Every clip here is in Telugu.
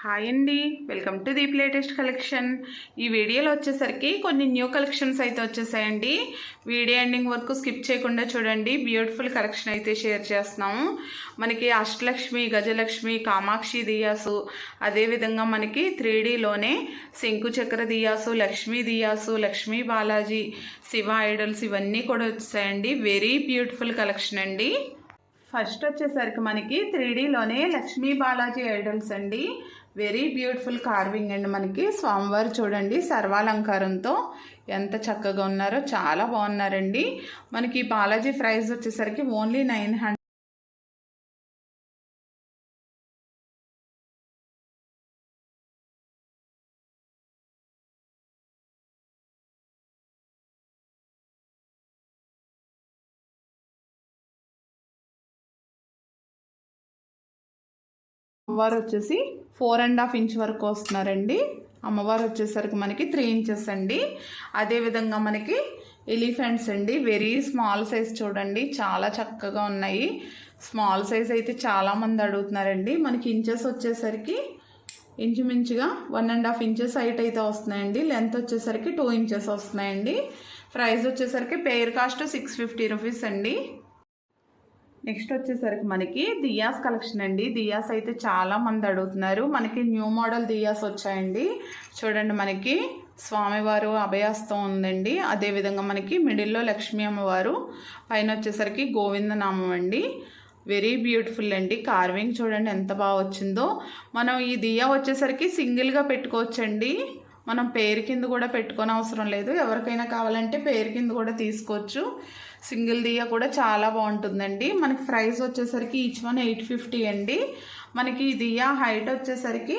హాయ్ అండి. Welcome to Deep latest collection. ఈ వీడియోలో వచ్చేసరికి కొన్ని న్యూ కలెక్షన్స్ అయితే వచ్చేసాయండి. వీడియో ఎండింగ్ వరకు స్కిప్ చేయకుండా చూడండి. బ్యూటిఫుల్ కలెక్షన్ అయితే షేర్ చేస్తున్నాము. మనకి అష్టలక్ష్మి గజలక్ష్మి కామాక్షి దియాసు అదేవిధంగా మనకి త్రీ డీలోనే శంకు చక్ర దియాసు లక్ష్మీ దియాసు లక్ష్మీ బాలాజీ శివ ఐడల్స్ ఇవన్నీ కూడా వచ్చేసాయండి. వెరీ బ్యూటిఫుల్ కలెక్షన్ అండి. ఫస్ట్ వచ్చేసరికి మనకి త్రీడీలోనే లక్ష్మీ బాలాజీ ఐడల్స్ అండి. వెరీ బ్యూటిఫుల్ కార్వింగ్ అండి మనకి. స్వామివారు చూడండి సర్వాలంకారంతో ఎంత చక్కగా ఉన్నారో చాలా బాగున్నారండి. మనకి బాలాజీ ప్రైస్ వచ్చేసరికి ఓన్లీ నైన్ అమ్మవారు వచ్చేసి ఫోర్ అండ్ హాఫ్ ఇంచ్ వరకు వస్తున్నారండి. అమ్మవారు వచ్చేసరికి మనకి త్రీ ఇంచెస్ అండి. అదేవిధంగా మనకి ఎలిఫెంట్స్ అండి. వెరీ స్మాల్ సైజ్ చూడండి. చాలా చక్కగా ఉన్నాయి. స్మాల్ సైజ్ అయితే చాలామంది అడుగుతున్నారండి. మనకి ఇంచెస్ వచ్చేసరికి ఇంచుమించుగా one and half inches height అయితే వస్తున్నాయండి. లెంత్ వచ్చేసరికి టూ ఇంచెస్ వస్తున్నాయండి. ప్రైస్ వచ్చేసరికి per cost six fifty rupees అండి. నెక్స్ట్ వచ్చేసరికి మనకి దియాస్ కలెక్షన్ అండి. దియాస్ అయితే చాలా మంది అడుగుతున్నారు. మనకి న్యూ మోడల్ దియాస్ వచ్చాయండి. చూడండి మనకి స్వామివారు అభయాస్తం ఉందండి. అదేవిధంగా మనకి మిడిల్లో లక్ష్మీ అమ్మవారు పైన వచ్చేసరికి గోవిందనామం అండి. వెరీ బ్యూటిఫుల్ అండి. కార్వింగ్ చూడండి ఎంత బాగా వచ్చిందో. మనం ఈ దియా వచ్చేసరికి సింగిల్గా పెట్టుకోవచ్చండి. మనం పేరు కింద కూడా పెట్టుకోని అవసరం లేదు. ఎవరికైనా కావాలంటే పేరు కింద కూడా తీసుకోవచ్చు. సింగిల్ దియా కూడా చాలా బాగుంటుందండి. మనకి ప్రైస్ వచ్చేసరికి ఈచ్ వన్ ఎయిట్ ఫిఫ్టీ అండి. మనకి దియా హైట్ వచ్చేసరికి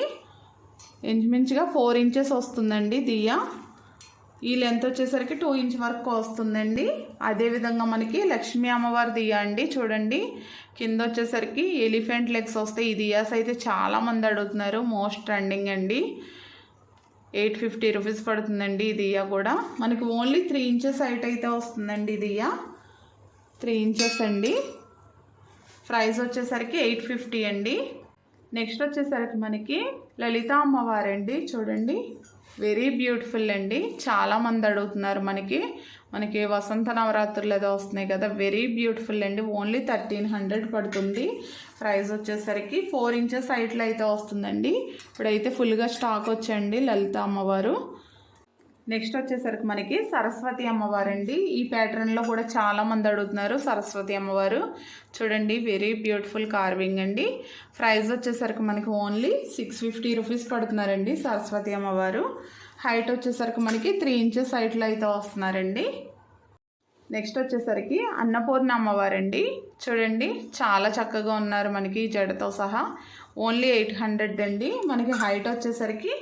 ఇంచుమించుగా ఫోర్ ఇంచెస్ వస్తుందండి దియా ఈ లెంత్ వచ్చేసరికి టూ ఇంచ్ వరకు వస్తుందండి. అదేవిధంగా మనకి లక్ష్మీ అమ్మవారి దియా అండి చూడండి. కింద వచ్చేసరికి ఎలిఫెంట్ లెగ్స్ వస్తాయి ఈ దియాస్ అయితే చాలామంది అడుగుతున్నారు. మోస్ట్ ట్రెండింగ్ అండి. ఎయిట్ ఫిఫ్టీ రూపీస్ పడుతుందండి ఈ దియా కూడా. మనకి ఓన్లీ త్రీ ఇంచెస్ హైట్ అయితే వస్తుందండి ఈ దియా త్రీ ఇంచెస్ అండి. ప్రైస్ వచ్చేసరికి ఎయిట్ ఫిఫ్టీ అండి. నెక్స్ట్ వచ్చేసరికి మనకి లలిత అమ్మవారండి. చూడండి. వెరీ బ్యూటిఫుల్ అండి. చాలామంది అడుగుతున్నారు మనకి. మనకి వసంత నవరాత్రులు ఏదో వస్తున్నాయి కదా వెరీ బ్యూటిఫుల్ అండి. ఓన్లీ థర్టీన్ హండ్రెడ్ పడుతుంది. ప్రైస్ వచ్చేసరికి ఫోర్ ఇంచెస్ హైట్లో అయితే వస్తుందండి. ఇప్పుడైతే ఫుల్గా స్టాక్ వచ్చండి లలిత అమ్మవారు. నెక్స్ట్ వచ్చేసరికి మనకి సరస్వతి అమ్మవారు అండి ఈ ప్యాటర్న్లో కూడా చాలా మంది అడుగుతున్నారు సరస్వతి అమ్మవారు. చూడండి వెరీ బ్యూటిఫుల్ కార్వింగ్ అండి. ప్రైస్ వచ్చేసరికి మనకి ఓన్లీ సిక్స్ ఫిఫ్టీ రూపీస్ పడుతున్నారండి సరస్వతి అమ్మవారు. హైట్ వచ్చేసరికి మనకి త్రీ ఇంచెస్ హైట్లో అయితే వస్తున్నారండి. నెక్స్ట్ వచ్చేసరికి అన్నపూర్ణ అమ్మవారండి. చూడండి చాలా చక్కగా ఉన్నారు మనకి జడతో సహా. ఓన్లీ ఎయిట్ హండ్రెడ్ అండి. మనకి హైట్ వచ్చేసరికి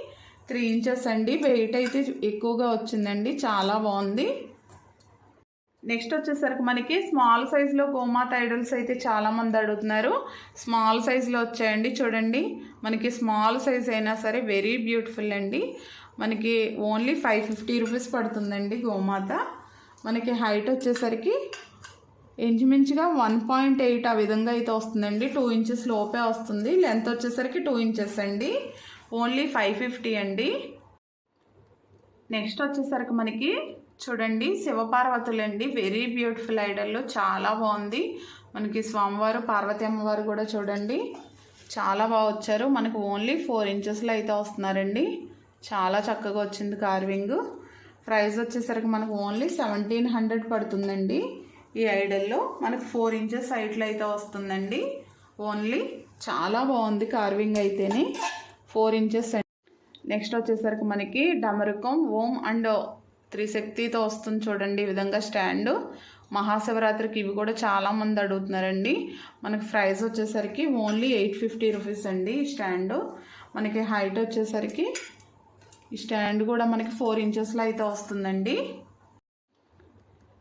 త్రీ ఇంచెస్ అండి. వెయిట్ అయితే ఎక్కువగా వచ్చిందండి. చాలా బాగుంది. నెక్స్ట్ వచ్చేసరికి మనకి స్మాల్ సైజులో గోమాత ఐడల్స్ అయితే చాలామంది అడుగుతున్నారు. స్మాల్ సైజులో వచ్చాయండి చూడండి. మనకి స్మాల్ సైజ్ అయినా సరే వెరీ బ్యూటిఫుల్ అండి. మనకి ఓన్లీ ఫైవ్ ఫిఫ్టీ రూపీస్ పడుతుందండి గోమాత. మనకి హైట్ వచ్చేసరికి ఇంచుమించుగా వన్ పాయింట్ ఎయిట్ ఆ విధంగా అయితే వస్తుందండి. టూ ఇంచెస్ లోపే వస్తుంది. లెంత్ వచ్చేసరికి టూ ఇంచెస్ అండి. ఓన్లీ ఫైవ్ ఫిఫ్టీ అండి. నెక్స్ట్ వచ్చేసరికి మనకి చూడండి శివపార్వతులండి. వెరీ బ్యూటిఫుల్ ఐడల్ చాలా బాగుంది. మనకి స్వామివారు పార్వతి అమ్మవారు కూడా చూడండి. చాలా బాగా వచ్చారు. మనకు ఓన్లీ ఫోర్ ఇంచెస్లో అయితే వస్తున్నారండి. చాలా చక్కగా వచ్చింది కార్వింగ్ ప్రైస్ వచ్చేసరికి మనకు ఓన్లీ సెవెంటీన్ హండ్రెడ్ పడుతుందండి ఈ ఐడల్లో మనకు ఫోర్ ఇంచెస్ హైట్లో అయితే వస్తుందండి. ఓన్లీ చాలా బాగుంది కార్వింగ్ అయితేనే. ఫోర్ ఇంచెస్ నెక్స్ట్ వచ్చేసరికి మనకి డమరుకం ఓం అండ్ త్రిశక్తితో వస్తుంది చూడండి ఈ విధంగా స్టాండ్. మహాశివరాత్రికి ఇవి కూడా చాలామంది అడుగుతున్నారండి. మనకి ప్రైస్ వచ్చేసరికి ఓన్లీ ఎయిట్ ఫిఫ్టీ రూపీస్ అండి ఈ స్టాండ్. మనకి హైట్ వచ్చేసరికి ఈ స్టాండ్ కూడా మనకి ఫోర్ ఇంచెస్లో అయితే వస్తుందండి.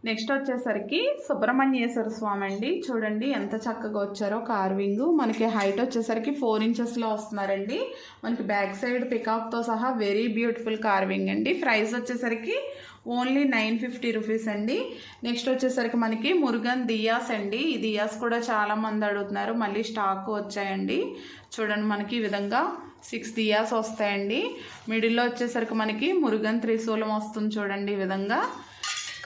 నెక్స్ట్ వచ్చేసరికి సుబ్రహ్మణ్యేశ్వర స్వామి అండి. చూడండి ఎంత చక్కగా వచ్చారో కార్వింగ్ మనకి హైట్ వచ్చేసరికి ఫోర్ ఇంచెస్లో వస్తున్నారండి. మనకి బ్యాక్ సైడ్ పికాక్తో సహా వెరీ బ్యూటిఫుల్ కార్వింగ్ అండి. ప్రైస్ వచ్చేసరికి ఓన్లీ నైన్ ఫిఫ్టీ రూపీస్ అండి. నెక్స్ట్ వచ్చేసరికి మనకి మురుగన్ దియాస్ అండి. ఈ దియాస్ కూడా చాలా మంది అడుగుతున్నారు. మళ్ళీ స్టాక్ వచ్చాయండి. చూడండి మనకి ఈ విధంగా సిక్స్ దియాస్ వస్తాయండి. మిడిల్లో వచ్చేసరికి మనకి మురుగన్ త్రిశూలం వస్తుంది చూడండి ఈ విధంగా.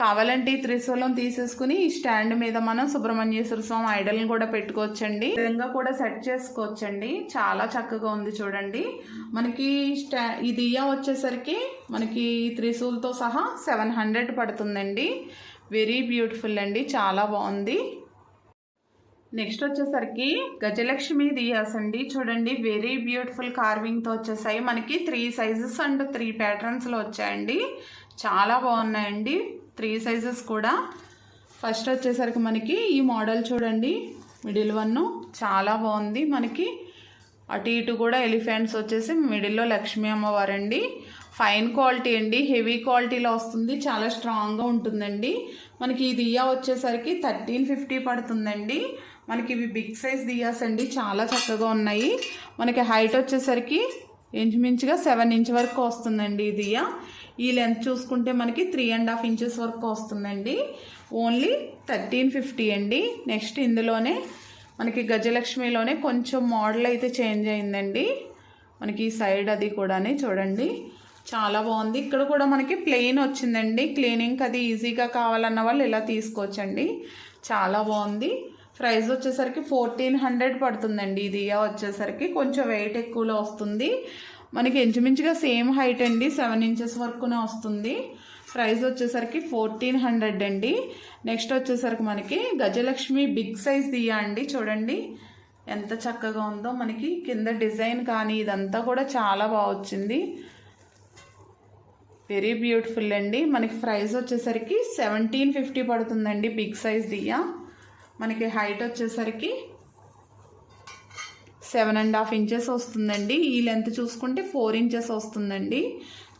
కావాలంటే ఈ త్రిశూలం తీసేసుకుని ఈ స్టాండ్ మీద మనం సుబ్రహ్మణ్యేశ్వర స్వామి ఐడల్ని కూడా పెట్టుకోవచ్చండి. విధంగా కూడా సెట్ చేసుకోవచ్చండి. చాలా చక్కగా ఉంది చూడండి. మనకి స్టా ఈ దియా వచ్చేసరికి మనకి త్రిశూల్తో సహా సెవెన్ హండ్రెడ్ పడుతుందండి. వెరీ బ్యూటిఫుల్ అండి. చాలా బాగుంది. నెక్స్ట్ వచ్చేసరికి గజలక్ష్మి దియాస్ అండి. చూడండి వెరీ బ్యూటిఫుల్ కార్వింగ్తో వచ్చేసాయి. మనకి త్రీ సైజెస్ అండ్ త్రీ ప్యాటర్న్స్లో వచ్చాయండి. చాలా బాగున్నాయండి. త్రీ సైజెస్ కూడా. ఫస్ట్ వచ్చేసరికి మనకి ఈ మోడల్ చూడండి. మిడిల్ వన్ చాలా బాగుంది మనకి. అటు ఇటు కూడా ఎలిఫెంట్స్ వచ్చేసి మిడిల్లో లక్ష్మీ అమ్మవారండి. ఫైన్ క్వాలిటీ అండి. హెవీ క్వాలిటీలో వస్తుంది. చాలా స్ట్రాంగ్గా ఉంటుందండి. మనకి ఈ దియా వచ్చేసరికి థర్టీన్ ఫిఫ్టీ పడుతుందండి. మనకి ఇవి బిగ్ సైజ్ దియాస్ అండి. చాలా చక్కగా ఉన్నాయి. మనకి హైట్ వచ్చేసరికి ఇంచుమించుగా సెవెన్ ఇంచ్ వరకు వస్తుందండి ఈ దియా. ఈ లెంత్ చూసుకుంటే మనకి త్రీ అండ్ హాఫ్ ఇంచెస్ వరకు వస్తుందండి. ఓన్లీ థర్టీన్ ఫిఫ్టీ అండి. నెక్స్ట్ ఇందులోనే మనకి గజలక్ష్మిలోనే కొంచెం మోడల్ అయితే చేంజ్ అయిందండి. మనకి ఈ సైడ్ అది కూడానే చూడండి. చాలా బాగుంది. ఇక్కడ కూడా మనకి ప్లెయిన్ వచ్చిందండి. క్లీనింగ్ అది ఈజీగా కావాలన్న వాళ్ళు ఇలా తీసుకోవచ్చండి. చాలా బాగుంది. ప్రైస్ వచ్చేసరికి ఫోర్టీన్ హండ్రెడ్ పడుతుందండి. ఇది వచ్చేసరికి కొంచెం వెయిట్ ఎక్కువలో వస్తుంది. మనకి ఇంచుమించుగా సేమ్ హైట్ అండి సెవెన్ ఇంచెస్ వరకునే వస్తుంది. ప్రైస్ వచ్చేసరికి ఫోర్టీన్ హండ్రెడ్ అండి. నెక్స్ట్ వచ్చేసరికి మనకి గజలక్ష్మి బిగ్ సైజ్ దియా అండి చూడండి. ఎంత చక్కగా ఉందో మనకి కింద డిజైన్ కానీ ఇదంతా కూడా చాలా బాగా వచ్చింది. వెరీ బ్యూటిఫుల్ అండి. మనకి ప్రైస్ వచ్చేసరికి సెవెంటీన్ ఫిఫ్టీ పడుతుందండి బిగ్ సైజ్ దియా. మనకి హైట్ వచ్చేసరికి సెవెన్ అండ్ హాఫ్ ఇంచెస్ వస్తుందండి. ఈ లెంత్ చూసుకుంటే ఫోర్ ఇంచెస్ వస్తుందండి.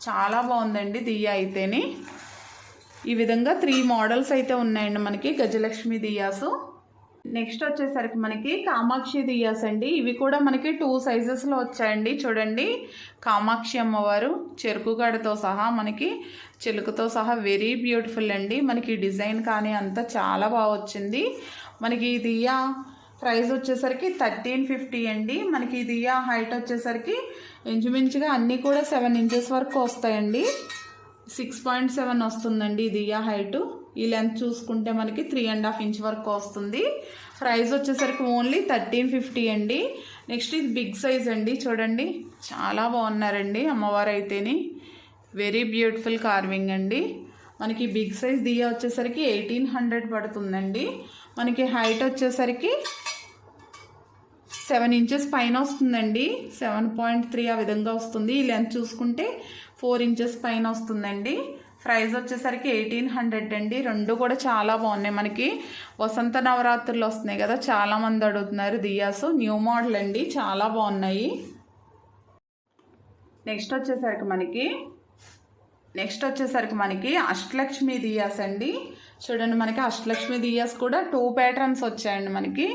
చాలా బాగుందండి దియ్య అయితేనే. ఈ విధంగా త్రీ మోడల్స్ అయితే ఉన్నాయండి మనకి గజలక్ష్మి దియాసు నెక్స్ట్ వచ్చేసరికి మనకి కామాక్షి దియాస్ అండి. ఇవి కూడా మనకి టూ సైజెస్లో వచ్చాయండి. చూడండి. కామాక్షి అమ్మవారు చెరుకు గడతో సహా మనకి చిలుకతో సహా వెరీ బ్యూటిఫుల్ అండి. మనకి డిజైన్ కానీ అంతా చాలా బాగా వచ్చింది. మనకి ఈ దియా ప్రైస్ వచ్చేసరికి థర్టీన్ ఫిఫ్టీ అండి. మనకి ఇది దియా హైట్ వచ్చేసరికి ఇంచుమించుగా అన్నీ కూడా సెవెన్ ఇంచెస్ వరకు వస్తాయండి. సిక్స్ పాయింట్ సెవెన్ వస్తుందండి ఇది దియా హైటు ఈ లెంత్ చూసుకుంటే మనకి త్రీ అండ్ హాఫ్ ఇంచ్ వరకు వస్తుంది. ప్రైస్ వచ్చేసరికి ఓన్లీ థర్టీన్ ఫిఫ్టీ అండి. నెక్స్ట్ ఇది బిగ్ సైజ్ అండి. చూడండి చాలా బాగున్నారండి అమ్మవారు అయితేని వెరీ బ్యూటిఫుల్ కార్వింగ్ అండి. మనకి బిగ్ సైజ్ దియా వచ్చేసరికి ఎయిటీన్ హండ్రెడ్ పడుతుందండి. మనకి హైట్ వచ్చేసరికి సెవెన్ ఇంచెస్ పైన వస్తుందండి. సెవెన్ పాయింట్ త్రీ ఆ విధంగా వస్తుంది. ఈ లెంత్ చూసుకుంటే ఫోర్ ఇంచెస్ పైన వస్తుందండి. ప్రైస్ వచ్చేసరికి ఎయిటీన్ హండ్రెడ్ అండి. రెండు కూడా చాలా బాగున్నాయి. మనకి వసంత నవరాత్రులు వస్తున్నాయి కదా. చాలామంది అడుగుతున్నారు దియాస్. న్యూ మోడల్ అండి. చాలా బాగున్నాయి. నెక్స్ట్ వచ్చేసరికి మనకి నెక్స్ట్ వచ్చేసరికి మనకి అష్టలక్ష్మి దియాస్ అండి. చూడండి మనకి అష్టలక్ష్మి దియాస్ కూడా టూ ప్యాటర్న్స్ వచ్చాయండి మనకి.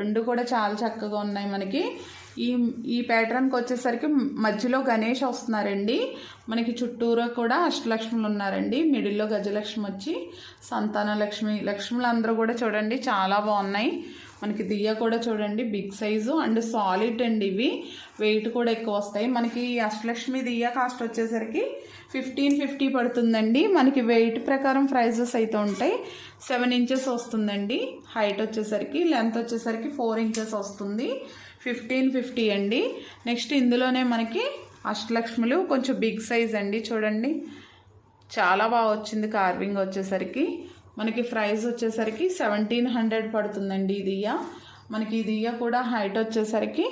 రెండు కూడా చాలా చక్కగా ఉన్నాయి మనకి. ఈ ఈ ప్యాటర్న్కి వచ్చేసరికి మధ్యలో గణేష్ వస్తున్నారండి. మనకి చుట్టూరా కూడా అష్టలక్ష్ములు ఉన్నారండి. మిడిల్లో గజలక్ష్మి వచ్చి సంతాన లక్ష్మి లక్ష్ములు అందరూ కూడా చూడండి చాలా బాగున్నాయి. మనకి దియ్య కూడా చూడండి బిగ్ సైజు అండ్ సాలిడ్ అండి ఇవి. వెయిట్ కూడా ఎక్కువ వస్తాయి. మనకి అష్టలక్ష్మి దియ్య కాస్ట్ వచ్చేసరికి ఫిఫ్టీన్ ఫిఫ్టీ పడుతుందండి. మనకి వెయిట్ ప్రకారం ప్రైజెస్ అయితే ఉంటాయి. సెవెన్ ఇంచెస్ వస్తుందండి. హైట్ వచ్చేసరికి లెంత్ వచ్చేసరికి ఫోర్ ఇంచెస్ వస్తుంది. ఫిఫ్టీన్ ఫిఫ్టీ అండి. నెక్స్ట్ ఇందులోనే మనకి అష్టలక్ష్ములు కొంచెం బిగ్ సైజ్ అండి చూడండి. చాలా బాగా వచ్చింది కార్వింగ్ వచ్చేసరికి. మనకి ప్రైస్ వచ్చేసరికి సెవెంటీన్ హండ్రెడ్ పడుతుందండి ఈ మనకి ఈ కూడా హైట్ వచ్చేసరికి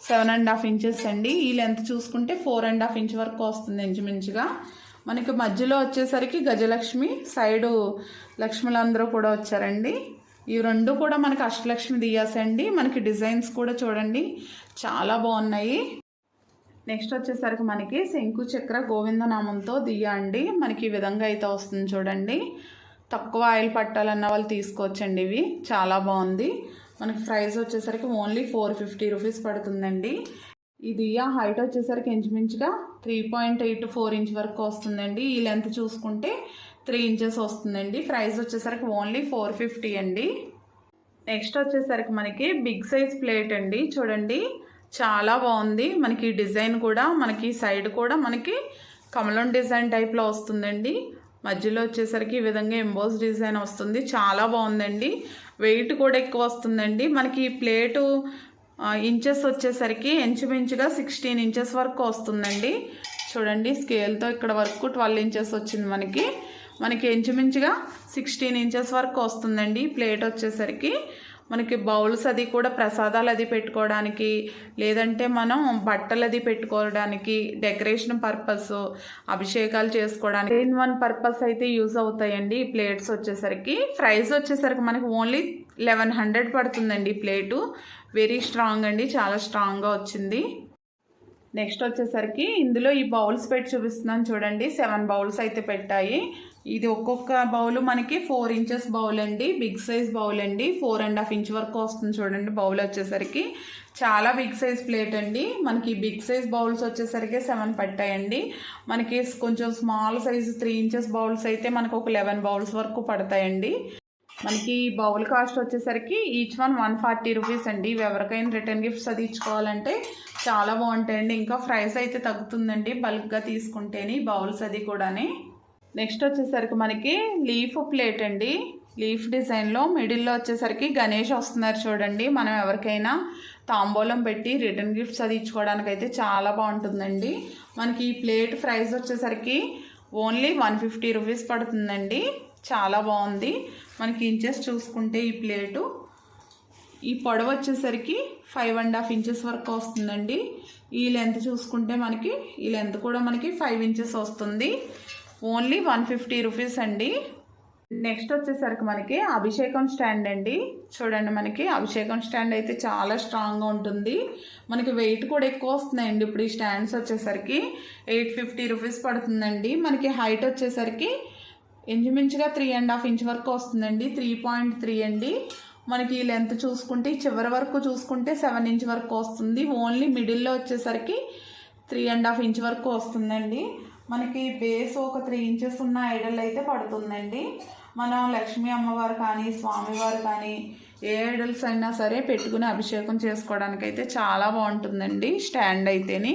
సెవెన్ అండ్ హాఫ్ ఇంచెస్ అండి. ఈ లెంత్ చూసుకుంటే ఫోర్ అండ్ హాఫ్ ఇంచ్ వరకు వస్తుంది ఇంచుమించుగా. మనకి మధ్యలో వచ్చేసరికి గజలక్ష్మి సైడు లక్ష్ములందరూ కూడా వచ్చారండి. ఈ రెండు కూడా మనకి అష్టలక్ష్మి దియాసండి మనకి డిజైన్స్ కూడా చూడండి. చాలా బాగున్నాయి. నెక్స్ట్ వచ్చేసరికి మనకి శంకు చక్ర గోవిందనామంతో దియ్యండి మనకి ఈ విధంగా అయితే వస్తుంది చూడండి. తక్కువ ఆయిల్ పట్టాలన్న వాళ్ళు తీసుకోవచ్చండి ఇవి. చాలా బాగుంది. మనకి ప్రైస్ వచ్చేసరికి ఓన్లీ ఫోర్ ఫిఫ్టీ రూపీస్ పడుతుందండి. ఇది ఆ హైట్ వచ్చేసరికి ఇంచుమించుగా three point eight four inch వరకు వస్తుందండి. ఈ లెంత్ చూసుకుంటే త్రీ ఇంచెస్ వస్తుందండి. ప్రైస్ వచ్చేసరికి ఓన్లీ ఫోర్ ఫిఫ్టీ అండి. నెక్స్ట్ వచ్చేసరికి మనకి బిగ్ సైజ్ ప్లేట్ అండి. చూడండి. చాలా బాగుంది. మనకి డిజైన్ కూడా మనకి సైడ్ కూడా మనకి కమలం డిజైన్ టైప్లో వస్తుందండి. మధ్యలో వచ్చేసరికి ఈ విధంగా ఎంబోస్ డిజైన్ వస్తుంది. చాలా బాగుందండి. వెయిట్ కూడా ఎక్కువ వస్తుందండి. మనకి ప్లేటు ఇంచెస్ వచ్చేసరికి ఇంచుమించుగా సిక్స్టీన్ ఇంచెస్ వరకు వస్తుందండి. చూడండి స్కేల్తో ఇక్కడ వరకు ట్వెల్వ్ ఇంచెస్ వచ్చింది మనకి. మనకి ఇంచుమించుగా సిక్స్టీన్ ఇంచెస్ వరకు వస్తుందండి ప్లేట్ వచ్చేసరికి. మనకి బౌల్స్ అది కూడా ప్రసాదాలు అది పెట్టుకోవడానికి లేదంటే మనం బట్టలు అది పెట్టుకోవడానికి డెకరేషన్ పర్పస్ అభిషేకాలు చేసుకోవడానికి. ఇన్ వన్ పర్పస్ అయితే యూజ్ అవుతాయండి ఈ ప్లేట్స్ వచ్చేసరికి. ప్రైస్ వచ్చేసరికి మనకి ఓన్లీ లెవెన్ హండ్రెడ్ పడుతుందండి ప్లేటు. వెరీ స్ట్రాంగ్ అండి చాలా స్ట్రాంగ్గా వచ్చింది. నెక్స్ట్ వచ్చేసరికి ఇందులో ఈ బౌల్స్ పెట్టి చూపిస్తున్నాను చూడండి. సెవెన్ బౌల్స్ అయితే పెట్టాయి. ఇది ఒక్కొక్క బౌల్ మనకి ఫోర్ ఇంచెస్ బౌల్ అండి. బిగ్ సైజ్ బౌల్ అండి. ఫోర్ అండ్ హాఫ్ ఇంచ్ వరకు వస్తుంది చూడండి బౌల్ వచ్చేసరికి. చాలా బిగ్ సైజ్ ప్లేట్ అండి. మనకి బిగ్ సైజ్ బౌల్స్ వచ్చేసరికి సెవెన్ పట్టాయండి. మనకి కొంచెం small size three inches bowls అయితే మనకు ఒక లెవెన్ బౌల్స్ వరకు పడతాయండి. మనకి బౌల్ కాస్ట్ వచ్చేసరికి each one one forty rupees అండి. ఇవి ఎవరికైనా రిటర్న్ గిఫ్ట్స్ అది ఇచ్చుకోవాలంటే చాలా బాగుంటాయండి. ఇంకా ప్రైస్ అయితే తగ్గుతుందండి బల్క్గా తీసుకుంటేనే బౌల్స్ అది కూడానే. నెక్స్ట్ వచ్చేసరికి మనకి లీఫ్ ప్లేట్ అండి. లీఫ్ డిజైన్లో మిడిల్లో వచ్చేసరికి గణేష్ వస్తున్నారు చూడండి. మనం ఎవరికైనా తాంబూలం పెట్టి రిటర్న్ గిఫ్ట్స్ అది ఇచ్చుకోవడానికి అయితే చాలా బాగుంటుందండి. మనకి ఈ ప్లేట్ ప్రైస్ వచ్చేసరికి ఓన్లీ వన్ ఫిఫ్టీ రూపీస్ పడుతుందండి. చాలా బాగుంది. మనకి ఇంచెస్ చూసుకుంటే ఈ ప్లేటు. ఈ పొడవు వచ్చేసరికి ఫైవ్ అండ్ హాఫ్ ఇంచెస్ వరకు వస్తుందండి. ఈ లెంత్ చూసుకుంటే మనకి ఈ లెంత్ కూడా మనకి ఫైవ్ ఇంచెస్ వస్తుంది. ఓన్లీ వన్ ఫిఫ్టీ రూపీస్ అండి. నెక్స్ట్ వచ్చేసరికి మనకి అభిషేకం స్టాండ్ అండి. చూడండి మనకి అభిషేకం స్టాండ్ అయితే చాలా స్ట్రాంగ్గా ఉంటుంది. మనకి వెయిట్ కూడా ఎక్కువ వస్తున్నాయండి ఇప్పుడు ఈ స్టాండ్స్ వచ్చేసరికి. ఎయిట్ ఫిఫ్టీ రూపీస్ పడుతుందండి. మనకి హైట్ వచ్చేసరికి ఇంచుమించుగా త్రీ అండ్ హాఫ్ ఇంచ్ వరకు వస్తుందండి. త్రీ పాయింట్ త్రీ అండి. మనకి ఈ లెంత్ చూసుకుంటే చివరి వరకు చూసుకుంటే సెవెన్ ఇంచ్ వరకు వస్తుంది. ఓన్లీ మిడిల్లో వచ్చేసరికి త్రీ అండ్ హాఫ్ ఇంచ్ వరకు వస్తుందండి. మనకి బేస్ ఒక త్రీ ఇంచెస్ ఉన్న ఐడల్ అయితే పడుతుందండి. మనం లక్ష్మీ అమ్మవారు కానీ స్వామివారు కానీ ఏ ఐడల్స్ అయినా సరే పెట్టుకుని అభిషేకం చేసుకోవడానికి అయితే చాలా బాగుంటుందండి. స్టాండ్ అయితేని.